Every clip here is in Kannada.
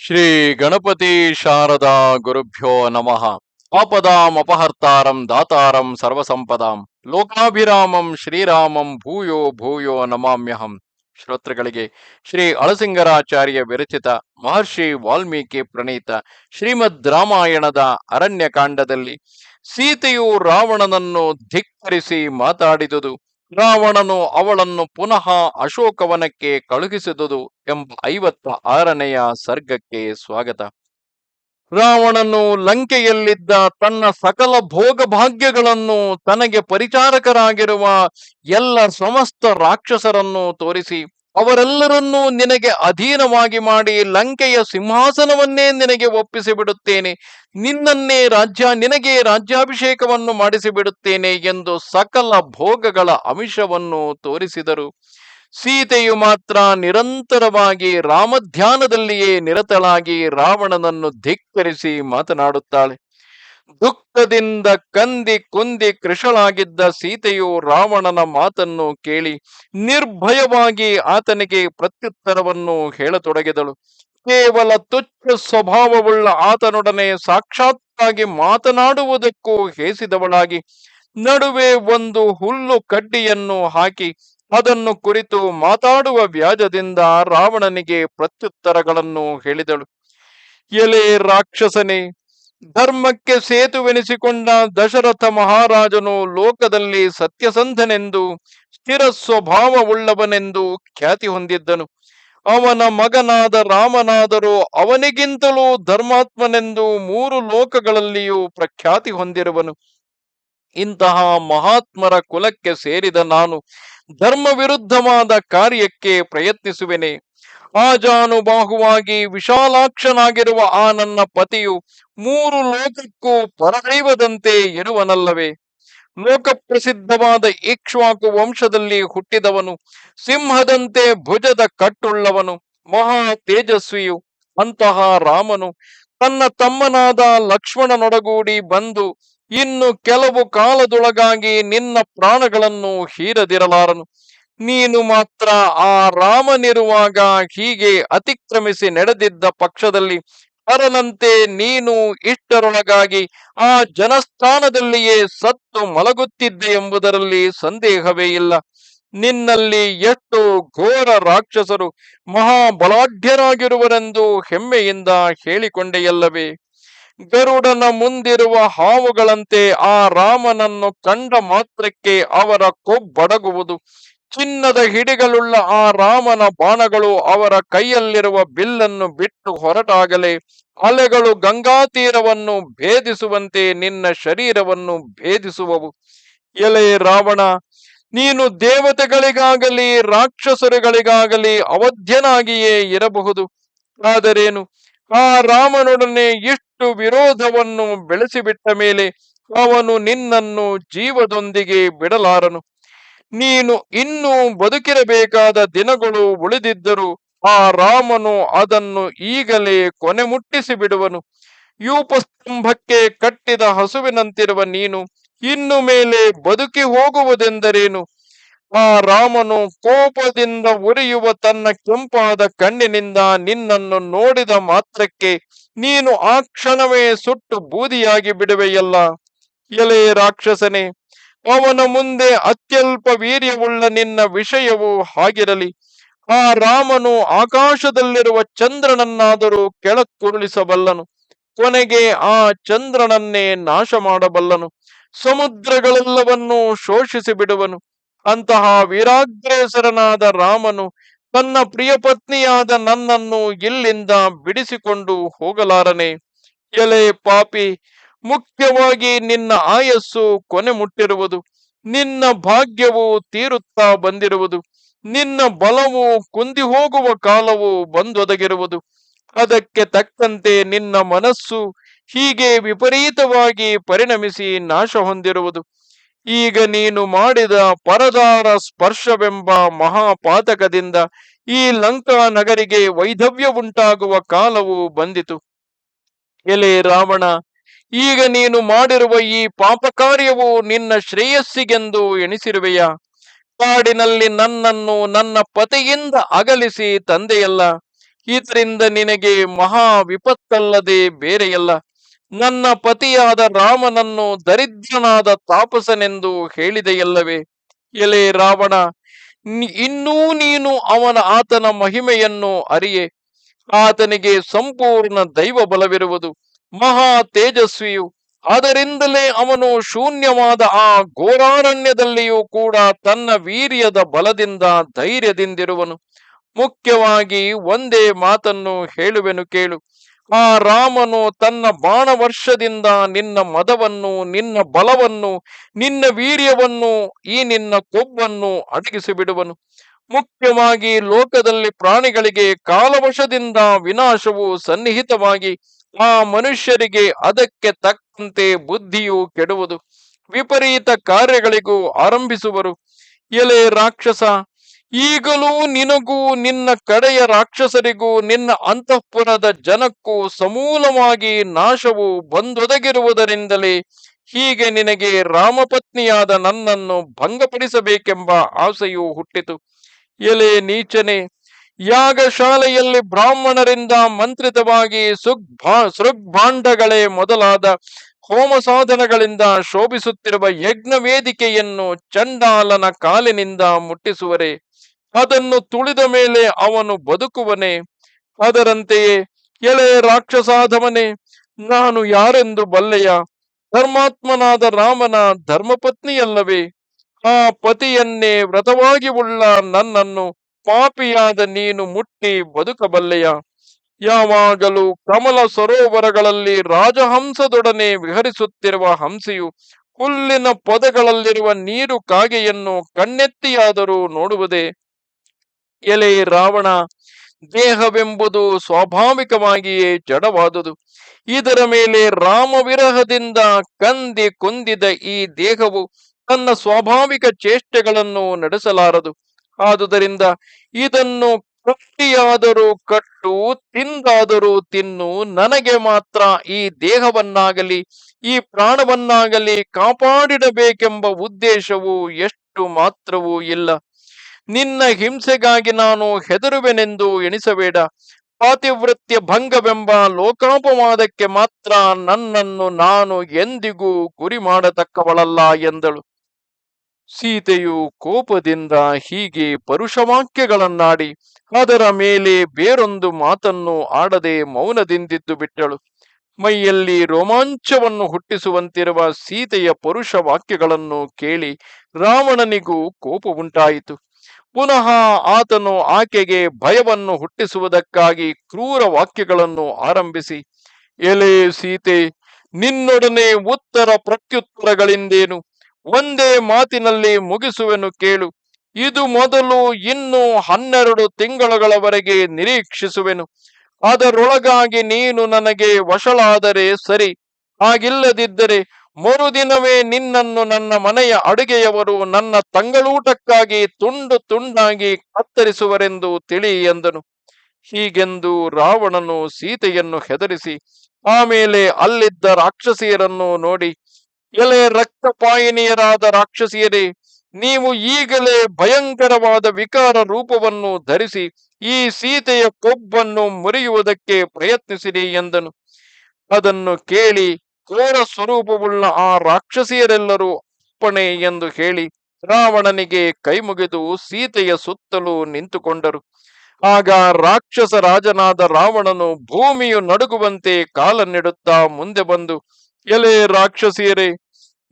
ಶ್ರೀ ಗಣಪತಿ ಶಾರದಾ ಗುರುಭ್ಯೋ ನಮಃ. ಆಪದಾಂ ಅಪಹರ್ತಾರಂ ದಾತಾರಂ ಸರ್ವಸಂಪದಾಂ. ಲೋಕಾಭಿರಾಮಂ ಶ್ರೀರಾಮಂ ಭೂಯೋ ಭೂಯೋ ನಮಾಮ್ಯಹಂ. ಶ್ರೋತೃಗಳಿಗೆ ಶ್ರೀ ಅಳಸಿಂಗರಾಚಾರ್ಯ ವಿರಚಿತ ಮಹರ್ಷಿ ವಾಲ್ಮೀಕಿ ಪ್ರಣೀತ ಶ್ರೀಮದ್ ರಾಮಾಯಣದ ಅರಣ್ಯಕಾಂಡದಲ್ಲಿ ಸೀತೆಯು ರಾವಣನನ್ನು ಧಿಕ್ಕರಿಸಿ ಮಾತಾಡಿದುದು. ರಾವಣನು ಅವಳನ್ನು ಪುನಃ ಅಶೋಕವನಕ್ಕೆ ಕಳುಹಿಸಿದುದು ಎಂಬ ಐವತ್ತ ಆರನೆಯ ಸರ್ಗಕ್ಕೆ ಸ್ವಾಗತ. ರಾವಣನು ಲಂಕೆಯಲ್ಲಿದ್ದ ತನ್ನ ಸಕಲ ಭೋಗ ಭಾಗ್ಯಗಳನ್ನು ತನಗೆ ಪರಿಚಾರಕರಾಗಿರುವ ಎಲ್ಲ ಸಮಸ್ತ ರಾಕ್ಷಸರನ್ನು ತೋರಿಸಿ ಅವರೆಲ್ಲರನ್ನೂ ನಿನಗೆ ಅಧೀನವಾಗಿ ಮಾಡಿ ಲಂಕೆಯ ಸಿಂಹಾಸನವನ್ನೇ ನಿನಗೆ ಒಪ್ಪಿಸಿ ಬಿಡುತ್ತೇನೆ ನಿನ್ನನ್ನೇ ರಾಜ್ಯ, ನಿನಗೆ ರಾಜ್ಯಾಭಿಷೇಕವನ್ನು ಮಾಡಿಸಿ ಬಿಡುತ್ತೇನೆ ಎಂದು ಸಕಲ ಭೋಗಗಳ ಅಂಶವನ್ನು ತೋರಿಸಿದರು. ಸೀತೆಯು ಮಾತ್ರ ನಿರಂತರವಾಗಿ ರಾಮಧ್ಯಾನದಲ್ಲಿಯೇ ನಿರತಳಾಗಿ ರಾವಣನನ್ನು ಧಿಕ್ಕರಿಸಿ ಮಾತನಾಡುತ್ತಾಳೆ. ದುಃಖದಿಂದ ಕಂದಿ ಕುಂದಿ ಕೃಷಳಾಗಿದ್ದ ಸೀತೆಯು ರಾವಣನ ಮಾತನ್ನು ಕೇಳಿ ನಿರ್ಭಯವಾಗಿ ಆತನಿಗೆ ಪ್ರತ್ಯುತ್ತರವನ್ನು ಹೇಳತೊಡಗಿದಳು. ಕೇವಲ ತುಚ್ಛ ಸ್ವಭಾವವುಳ್ಳ ಆತನೊಡನೆ ಸಾಕ್ಷಾತ್ತಾಗಿ ಮಾತನಾಡುವುದಕ್ಕೂ ಹೇಸಿದವಳಾಗಿ ನಡುವೆ ಒಂದು ಹುಲ್ಲು ಕಡ್ಡಿಯನ್ನು ಹಾಕಿ ಅದನ್ನು ಕುರಿತು ಮಾತಾಡುವ ವ್ಯಾಜದಿಂದ ರಾವಣನಿಗೆ ಪ್ರತ್ಯುತ್ತರಗಳನ್ನು ಹೇಳಿದಳು. ಎಲೆ ರಾಕ್ಷಸನೇ ಧರ್ಮಕ್ಕೆ ಸೇತುವೆನಿಸಿಕೊಂಡ ದಶರಥ ಮಹಾರಾಜನು ಲೋಕದಲ್ಲಿ ಸತ್ಯಸಂಧನೆಂದು, ಸ್ಥಿರ ಸ್ವಭಾವವುಳ್ಳವನೆಂದು ಖ್ಯಾತಿ ಹೊಂದಿದ್ದನು. ಅವನ ಮಗನಾದ ರಾಮನಾದರೂ ಅವನಿಗಿಂತಲೂ ಧರ್ಮಾತ್ಮನೆಂದು ಮೂರು ಲೋಕಗಳಲ್ಲಿಯೂ ಪ್ರಖ್ಯಾತಿ ಹೊಂದಿರುವನು. ಇಂತಹ ಮಹಾತ್ಮರ ಕುಲಕ್ಕೆ ಸೇರಿದ ನಾನು ಧರ್ಮ ವಿರುದ್ಧವಾದ ಕಾರ್ಯಕ್ಕೆ ಪ್ರಯತ್ನಿಸುವೆನೆ. ಆಜಾನುಬಾಹುವಾಗಿ ವಿಶಾಲಾಕ್ಷನಾಗಿರುವ ಆ ನನ್ನ ಪತಿಯು ಮೂರು ಲೋಕಕ್ಕೂ ಪರದೈವದಂತೆ ಇರುವನಲ್ಲವೇ? ಲೋಕಪ್ರಸಿದ್ಧವಾದ ಇಕ್ಷ್ವಾಕು ವಂಶದಲ್ಲಿ ಹುಟ್ಟಿದವನು, ಸಿಂಹದಂತೆ ಭುಜದ ಕಟ್ಟುಳ್ಳವನು, ಮಹಾ ತೇಜಸ್ವಿಯು, ಅಂತಹ ರಾಮನು ತನ್ನ ತಮ್ಮನಾದ ಲಕ್ಷ್ಮಣನೊಡಗೂಡಿ ಬಂದು ಇನ್ನು ಕೆಲವು ಕಾಲದೊಳಗಾಗಿ ನಿನ್ನ ಪ್ರಾಣಗಳನ್ನು ಹೀರದಿರಲಾರನು. ನೀನು ಮಾತ್ರ ಆ ರಾಮನಿರುವಾಗ ಹೀಗೆ ಅತಿಕ್ರಮಿಸಿ ನಡೆದಿದ್ದ ಪಕ್ಷದಲ್ಲಿ ಅರನಂತೆ ನೀನು ಇಷ್ಟರೊಳಗಾಗಿ ಆ ಜನಸ್ಥಾನದಲ್ಲಿಯೇ ಸತ್ತು ಮಲಗುತ್ತಿದ್ದೆ ಎಂಬುದರಲ್ಲಿ ಸಂದೇಹವೇ ಇಲ್ಲ. ನಿನ್ನಲ್ಲಿ ಎಷ್ಟು ಘೋರ ರಾಕ್ಷಸರು ಮಹಾಬಲಾಢ್ಯರಾಗಿರುವರೆಂದು ಹೆಮ್ಮೆಯಿಂದ ಹೇಳಿಕೊಂಡೆಯಲ್ಲವೇ. ಗರುಡನ ಮುಂದಿರುವ ಹಾವುಗಳಂತೆ ಆ ರಾಮನನ್ನು ಕಂಡ ಮಾತ್ರಕ್ಕೆ ಅವರ ಕೊಬ್ಬಡಗುವುದು ಚಿನ್ನದ ಹಿಡಿಗಳುಳ್ಳ ಆ ರಾಮನ ಬಾಣಗಳು ಅವರ ಕೈಯಲ್ಲಿರುವ ಬಿಲ್ಲನ್ನು ಬಿಟ್ಟು ಹೊರಟಾಗಲೇ ಅಲೆಗಳು ಗಂಗಾ ತೀರವನ್ನು ಭೇದಿಸುವಂತೆ ನಿನ್ನ ಶರೀರವನ್ನು ಭೇದಿಸುವವು. ಎಲೆ ರಾವಣ, ನೀನು ದೇವತೆಗಳಿಗಾಗಲಿ ರಾಕ್ಷಸರುಗಳಿಗಾಗಲಿ ಅವಧ್ಯನಾಗಿಯೇ ಇರಬಹುದು. ಆದರೇನು? ಆ ರಾಮನೊಡನೆ ಇಷ್ಟು ವಿರೋಧವನ್ನು ಬೆಳೆಸಿಬಿಟ್ಟ ಮೇಲೆ ಅವನು ನಿನ್ನನ್ನು ಜೀವದೊಂದಿಗೆ ಬಿಡಲಾರನು. ನೀನು ಇನ್ನೂ ಬದುಕಿರಬೇಕಾದ ದಿನಗಳು ಉಳಿದಿದ್ದರು ಆ ರಾಮನು ಅದನ್ನು ಈಗಲೇ ಕೊನೆ ಮುಟ್ಟಿಸಿ ಬಿಡುವನು. ಯೂಪಸ್ತಂಭಕ್ಕೆ ಕಟ್ಟಿದ ಹಸುವಿನಂತಿರುವ ನೀನು ಇನ್ನು ಮೇಲೆ ಬದುಕಿ ಹೋಗುವುದೆಂದರೇನು? ಆ ರಾಮನು ಕೋಪದಿಂದ ಉರಿಯುವ ತನ್ನ ಕೆಂಪಾದ ಕಣ್ಣಿನಿಂದ ನಿನ್ನನ್ನು ನೋಡಿದ ಮಾತ್ರಕ್ಕೆ ನೀನು ಆ ಕ್ಷಣವೇ ಸುಟ್ಟು ಬೂದಿಯಾಗಿ ಬಿಡುವೆಯಲ್ಲ. ಎಲೆ ರಾಕ್ಷಸನೇ ಅವನ ಮುಂದೆ ಅತ್ಯಲ್ಪ ವೀರ್ಯವುಳ್ಳ ನಿನ್ನ ವಿಷಯವು ಹಾಗಿರಲಿ. ಆ ರಾಮನು ಆಕಾಶದಲ್ಲಿರುವ ಚಂದ್ರನನ್ನಾದರೂ ಕೆಳಕ್ಕುರುಳಿಸಬಲ್ಲನು. ಕೊನೆಗೆ ಆ ಚಂದ್ರನನ್ನೇ ನಾಶ ಮಾಡಬಲ್ಲನು ಸಮುದ್ರಗಳೆಲ್ಲವನ್ನೂ ಶೋಷಿಸಿ ಬಿಡುವನು ಅಂತಹ ವೀರಾಗ್ರೇಸರನಾದ ರಾಮನು ತನ್ನ ಪ್ರಿಯ ಪತ್ನಿಯಾದ ನನ್ನನ್ನು ಇಲ್ಲಿಂದ ಬಿಡಿಸಿಕೊಂಡು ಹೋಗಲಾರನೆ. ಎಲೆ ಪಾಪಿ ಮುಖ್ಯವಾಗಿ ನಿನ್ನ ಆಯಸ್ಸು ಕೊನೆ ಮುಟ್ಟಿರುವುದು, ನಿನ್ನ ಭಾಗ್ಯವು ತೀರುತ್ತಾ ಬಂದಿರುವುದು, ನಿನ್ನ ಬಲವು ಕುಂದಿ ಹೋಗುವ ಕಾಲವು ಬಂದೊದಗಿರುವುದು. ಅದಕ್ಕೆ ತಕ್ಕಂತೆ ನಿನ್ನ ಮನಸ್ಸು ಹೀಗೆ ವಿಪರೀತವಾಗಿ ಪರಿಣಮಿಸಿ ನಾಶ ಹೊಂದಿರುವುದು. ಈಗ ನೀನು ಮಾಡಿದ ಪರದಾರ ಸ್ಪರ್ಶವೆಂಬ ಮಹಾಪಾತಕದಿಂದ ಈ ಲಂಕಾ ನಗರಿಗೆ ವೈಧವ್ಯ ಉಂಟಾಗುವ ಕಾಲವು ಬಂದಿತು. ಎಲೆ ರಾವಣ ಈಗ ನೀನು ಮಾಡಿರುವ ಈ ಪಾಪ ಕಾರ್ಯವು ನಿನ್ನ ಶ್ರೇಯಸ್ಸಿಗೆಂದು ಎಣಿಸಿರುವೆಯಾ? ಕಾಡಿನಲ್ಲಿ ನನ್ನನ್ನು ನನ್ನ ಪತಿಯಿಂದ ಅಗಲಿಸಿ ತಂದೆಯಲ್ಲ, ಇದರಿಂದ ನಿನಗೆ ಮಹಾ ವಿಪತ್ತಲ್ಲದೆ ಬೇರೆಯಲ್ಲ. ನನ್ನ ಪತಿಯಾದ ರಾಮನನ್ನು ದರಿದ್ರನಾದ ತಾಪಸನೆಂದು ಹೇಳಿದೆಯಲ್ಲವೇ? ಎಲೆ ರಾವಣ ಇನ್ನೂ ನೀನು ಅವನ ಆತನ ಮಹಿಮೆಯನ್ನು ಅರಿಯೆ. ಆತನಿಗೆ ಸಂಪೂರ್ಣ ದೈವ ಬಲವಿರುವುದು ಮಹಾ ತೇಜಸ್ವಿಯು. ಅದರಿಂದಲೇ ಅವನು ಶೂನ್ಯವಾದ ಆ ಘೋರಾರಣ್ಯದಲ್ಲಿಯೂ ಕೂಡ ತನ್ನ ವೀರ್ಯದ ಬಲದಿಂದ ಧೈರ್ಯದಿಂದಿರುವನು. ಮುಖ್ಯವಾಗಿ ಒಂದೇ ಮಾತನ್ನು ಹೇಳುವೆನು ಕೇಳು. ಆ ರಾಮನು ತನ್ನ ಬಾಣವರ್ಷದಿಂದ ನಿನ್ನ ಮದವನ್ನು, ನಿನ್ನ ಬಲವನ್ನು, ನಿನ್ನ ವೀರ್ಯವನ್ನು, ಈ ನಿನ್ನ ಕೊಬ್ಬನ್ನು ಅಡಗಿಸಿ ಬಿಡುವನು ಮುಖ್ಯವಾಗಿ ಲೋಕದಲ್ಲಿ ಪ್ರಾಣಿಗಳಿಗೆ ಕಾಲವಶದಿಂದ ವಿನಾಶವು ಸನ್ನಿಹಿತವಾಗಿ ಆ ಮನುಷ್ಯರಿಗೆ ಅದಕ್ಕೆ ತಕ್ಕಂತೆ ಬುದ್ಧಿಯು ಕೆಡುವುದು. ವಿಪರೀತ ಕಾರ್ಯಗಳಿಗೂ ಆರಂಭಿಸುವರು. ಎಲೆ ರಾಕ್ಷಸ, ಈಗಲೂ ನಿನಗೂ ನಿನ್ನ ಕಡೆಯ ರಾಕ್ಷಸರಿಗೂ ನಿನ್ನ ಅಂತಃಪುರದ ಜನಕ್ಕೂ ಸಮೂಲವಾಗಿ ನಾಶವು ಬಂದೊದಗಿರುವುದರಿಂದಲೇ ಹೀಗೆ ನಿನಗೆ ರಾಮಪತ್ನಿಯಾದ ನನ್ನನ್ನು ಭಂಗಪಡಿಸಬೇಕೆಂಬ ಆಸೆಯು ಹುಟ್ಟಿತು. ಎಲೆ ನೀಚನೆ ಯಾಗಶಾಲೆಯಲ್ಲಿ ಬ್ರಾಹ್ಮಣರಿಂದ ಮಂತ್ರಿತವಾಗಿ ಸುಗ್ಭಾ, ಸೃಗ್ಭಾಂಡಗಳೇ ಮೊದಲಾದ ಹೋಮ ಸಾಧನಗಳಿಂದ ಶೋಭಿಸುತ್ತಿರುವ ಯಜ್ಞ ವೇದಿಕೆಯನ್ನು ಚಂಡಾಲನ ಕಾಲಿನಿಂದ ಮುಟ್ಟಿಸುವರೆ, ಅದನ್ನು ತುಳಿದ ಮೇಲೆ ಅವನು ಬದುಕುವನೇ, ಅದರಂತೆಯೇ ಎಳೆ ರಾಕ್ಷಸಾಧವನೇ, ನಾನು ಯಾರೆಂದು ಬಲ್ಲೆಯ? ಧರ್ಮಾತ್ಮನಾದ ರಾಮನ ಧರ್ಮಪತ್ನಿಯಲ್ಲವೇ? ಆ ಪತಿಯನ್ನೇ ವ್ರತವಾಗಿ ಉಳ್ಳ ನನ್ನನ್ನು ಪಾಪಿಯಾದ ನೀನು ಮುಟ್ಟಿ ಬದುಕಬಲ್ಲೆಯ. ಯಾವಾಗಲೂ ಕಮಲ ಸರೋವರಗಳಲ್ಲಿ ರಾಜಹಂಸದೊಡನೆ ವಿಹರಿಸುತ್ತಿರುವ ಹಂಸೆಯು ಹುಲ್ಲಿನ ಪೊದೆಗಳಲ್ಲಿರುವ ನೀರು ಕಾಗೆಯನ್ನು ಕಣ್ಣೆತ್ತಿಯಾದರೂ ನೋಡುವುದೇ. ಎಲೆ ರಾವಣ, ದೇಹವೆಂಬುದು ಸ್ವಾಭಾವಿಕವಾಗಿಯೇ ಜಡವಾದುದು. ಇದರ ಮೇಲೆ ರಾಮವಿರಹದಿಂದ ಕಂದಿ ಕುಂದಿದ ಈ ದೇಹವು ತನ್ನ ಸ್ವಾಭಾವಿಕ ಚೇಷ್ಟೆಗಳನ್ನು ನಡೆಸಲಾರದು. ಆದುದರಿಂದ ಇದನ್ನು ಕಟ್ಟಿಯಾದರೂ ಕಟ್ಟು, ತಿಂದಾದರೂ ತಿನ್ನು. ನನಗೆ ಮಾತ್ರ ಈ ದೇಹವನ್ನಾಗಲಿ, ಈ ಪ್ರಾಣವನ್ನಾಗಲಿ ಕಾಪಾಡಿಡಬೇಕೆಂಬ ಉದ್ದೇಶವು ಎಷ್ಟು ಮಾತ್ರವೂ ಇಲ್ಲ. ನಿನ್ನ ಹಿಂಸೆಗಾಗಿ ನಾನು ಹೆದರುವೆನೆಂದು ಎಣಿಸಬೇಡ. ಪಾತಿವೃತ್ಯ ಭಂಗವೆಂಬ ಲೋಕಾಪವಾದಕ್ಕೆ ಮಾತ್ರ ನನ್ನನ್ನು ನಾನು ಎಂದಿಗೂ ಗುರಿ ಮಾಡತಕ್ಕವಳಲ್ಲ ಎಂದಳು. ಸೀತೆಯು ಕೋಪದಿಂದ ಹೀಗೆ ಪರುಷವಾಕ್ಯಗಳನ್ನಾಡಿ, ಅದರ ಮೇಲೆ ಬೇರೊಂದು ಮಾತನ್ನು ಆಡದೆ ಮೌನದಿಂದಿದ್ದು ಬಿಟ್ಟಳು. ಮೈಯಲ್ಲಿ ರೋಮಾಂಚವನ್ನು ಹುಟ್ಟಿಸುವಂತಿರುವ ಸೀತೆಯ ಪರುಷ ವಾಕ್ಯಗಳನ್ನು ಕೇಳಿ ರಾವಣನಿಗೂ ಕೋಪ ಉಂಟಾಯಿತು ಪುನಃ ಆತನು ಆಕೆಗೆ ಭಯವನ್ನು ಹುಟ್ಟಿಸುವುದಕ್ಕಾಗಿ ಕ್ರೂರ ವಾಕ್ಯಗಳನ್ನು ಆರಂಭಿಸಿ, ಎಲೆ ಸೀತೆ, ನಿನ್ನೊಡನೆ ಉತ್ತರ ಪ್ರತ್ಯುತ್ತರಗಳಿಂದೇನು? ಒಂದೇ ಮಾತಿನಲ್ಲಿ ಮುಗಿಸುವೆನು ಕೇಳು. ಇದು ಮೊದಲು ಇನ್ನು ಹನ್ನೆರಡು ತಿಂಗಳುಗಳವರೆಗೆ ನಿರೀಕ್ಷಿಸುವೆನು. ಅದರೊಳಗಾಗಿ ನೀನು ನನಗೆ ವಶಳಾದರೆ ಸರಿ. ಹಾಗಿಲ್ಲದಿದ್ದರೆ ಮರುದಿನವೇ ನಿನ್ನನ್ನು ನನ್ನ ಮನೆಯ ಅಡುಗೆಯವರು ನನ್ನ ತಂಗಳೂಟಕ್ಕಾಗಿ ತುಂಡು ತುಂಡಾಗಿ ಕತ್ತರಿಸುವರೆಂದು ತಿಳಿ ಎಂದನು. ಹೀಗೆಂದು ರಾವಣನು ಸೀತೆಯನ್ನು ಹೆದರಿಸಿ, ಆಮೇಲೆ ಅಲ್ಲಿದ್ದ ರಾಕ್ಷಸಿಯರನ್ನು ನೋಡಿ ಎಲೆ ರಕ್ತಪಾಯಿನಿಯರಾದ ರಾಕ್ಷಸಿಯರೇ, ನೀವು ಈಗಲೇ ಭಯಂಕರವಾದ ವಿಕಾರ ರೂಪವನ್ನು ಧರಿಸಿ ಈ ಸೀತೆಯ ಕೊಬ್ಬನ್ನು ಮುರಿಯುವುದಕ್ಕೆ ಪ್ರಯತ್ನಿಸಿರಿ ಎಂದನು. ಅದನ್ನು ಕೇಳಿ ಕೋರ ಸ್ವರೂಪವುಳ್ಳ ಆ ರಾಕ್ಷಸಿಯರೆಲ್ಲರೂ ಅಪ್ಪಣೆ ಎಂದು ಹೇಳಿ ರಾವಣನಿಗೆ ಕೈಮುಗಿದು ಸೀತೆಯ ಸುತ್ತಲೂ ನಿಂತುಕೊಂಡರು. ಆಗ ರಾಕ್ಷಸ ರಾಜನಾದ ರಾವಣನು ಭೂಮಿಯು ನಡುಗುವಂತೆ ಕಾಲನ್ನಿಡುತ್ತಾ ಮುಂದೆ ಬಂದು ಎಲೆ ರಾಕ್ಷಸಿಯರೇ,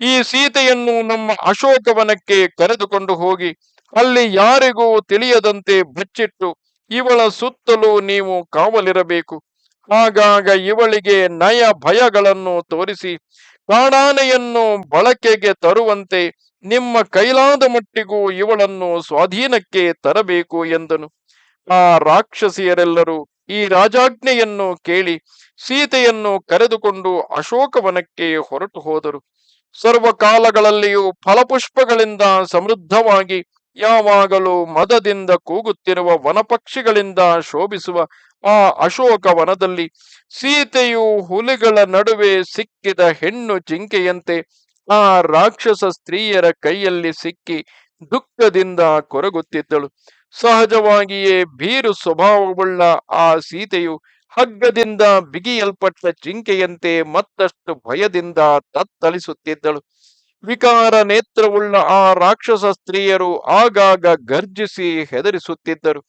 ಈ ಸೀತೆಯನ್ನು ನಮ್ಮ ಅಶೋಕವನಕ್ಕೆ ಕರೆದುಕೊಂಡು ಹೋಗಿ ಅಲ್ಲಿ ಯಾರಿಗೂ ತಿಳಿಯದಂತೆ ಬಚ್ಚಿಟ್ಟು ಇವಳ ಸುತ್ತಲೂ ನೀವು ಕಾವಲಿರಬೇಕು. ಆಗಾಗ ಇವಳಿಗೆ ನಯ ಭಯಗಳನ್ನು ತೋರಿಸಿ ಕಾಡಾನೆಯನ್ನು ಬಳಕೆಗೆ ತರುವಂತೆ ನಿಮ್ಮ ಕೈಲಾದ ಮಟ್ಟಿಗೂ ಇವಳನ್ನು ಸ್ವಾಧೀನಕ್ಕೆ ತರಬೇಕು ಎಂದನು. ಆ ರಾಕ್ಷಸಿಯರೆಲ್ಲರೂ ಈ ರಾಜಾಜ್ಞೆಯನ್ನು ಕೇಳಿ ಸೀತೆಯನ್ನು ಕರೆದುಕೊಂಡು ಅಶೋಕವನಕ್ಕೆ ಹೊರಟು ಹೋದರು. ಸರ್ವಕಾಲಗಳಲ್ಲಿಯೂ ಫಲಪುಷ್ಪಗಳಿಂದ ಸಮೃದ್ಧವಾಗಿ ಯಾವಾಗಲೂ ಮದದಿಂದ ಕೂಗುತ್ತಿರುವ ವನಪಕ್ಷಿಗಳಿಂದ ಶೋಭಿಸುವ ಆ ಅಶೋಕವನದಲ್ಲಿ ಸೀತೆಯು ಹುಲಿಗಳ ನಡುವೆ ಸಿಕ್ಕಿದ ಹೆಣ್ಣು ಜಿಂಕೆಯಂತೆ ಆ ರಾಕ್ಷಸ ಸ್ತ್ರೀಯರ ಕೈಯಲ್ಲಿ ಸಿಕ್ಕಿ ದುಃಖದಿಂದ ಕೊರಗುತ್ತಿದ್ದಳು. ಸಹಜವಾಗಿಯೇ ಭೀರು ಸ್ವಭಾವವುಳ್ಳ ಆ ಸೀತೆಯು ಹಗ್ಗದಿಂದ ಬಿಗಿಯಲ್ಪಟ್ಟ ಚಿಂಕೆಯಂತೆ ಮತ್ತಷ್ಟು ಭಯದಿಂದ ತತ್ತಲಿಸುತ್ತಿದ್ದಳು. ವಿಕಾರ ನೇತ್ರವುಳ್ಳ ಆ ರಾಕ್ಷಸ ಸ್ತ್ರೀಯರು ಆಗಾಗ ಗರ್ಜಿಸಿ ಹೆದರಿಸುತ್ತಿದ್ದರು.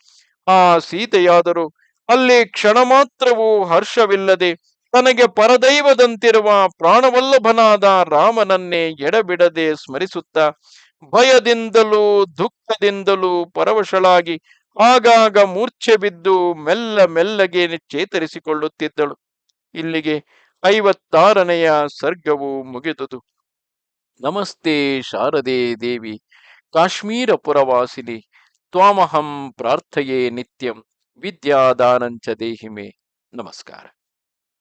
ಆ ಸೀತೆಯಾದರೂ, ಅಲ್ಲಿ ಕ್ಷಣ ಮಾತ್ರವೂ ಹರ್ಷವಿಲ್ಲದೆ ತನಗೆ ಪರದೈವದಂತಿರುವ ಪ್ರಾಣವಲ್ಲಭನಾದ ರಾಮನನ್ನೇ ಎಡಬಿಡದೆ ಸ್ಮರಿಸುತ್ತಾ ಭಯದಿಂದಲೂ, ದುಃಖದಿಂದಲೂ ಪರವಶಳಾಗಿ ಆಗಾಗ ಮೂರ್ಛೆ ಬಿದ್ದು ಮೆಲ್ಲ ಮೆಲ್ಲಗೆ ಚೇತರಿಸಿಕೊಳ್ಳುತ್ತಿದ್ದಳು. ಇಲ್ಲಿಗೆ ಐವತ್ತಾರನೆಯ ಸರ್ಗವು ಮುಗಿದುದು. ನಮಸ್ತೆ ಶಾರದೆ ದೇವಿ ಕಾಶ್ಮೀರ ಪುರವಾಸಿನಿ ತ್ವಾಮಹಂ ಪ್ರಾರ್ಥೆಯೇ ನಿತ್ಯಂ, ವಿದ್ಯಾದಾನಂಚ ದೇಹಿಮೆ. ನಮಸ್ಕಾರ.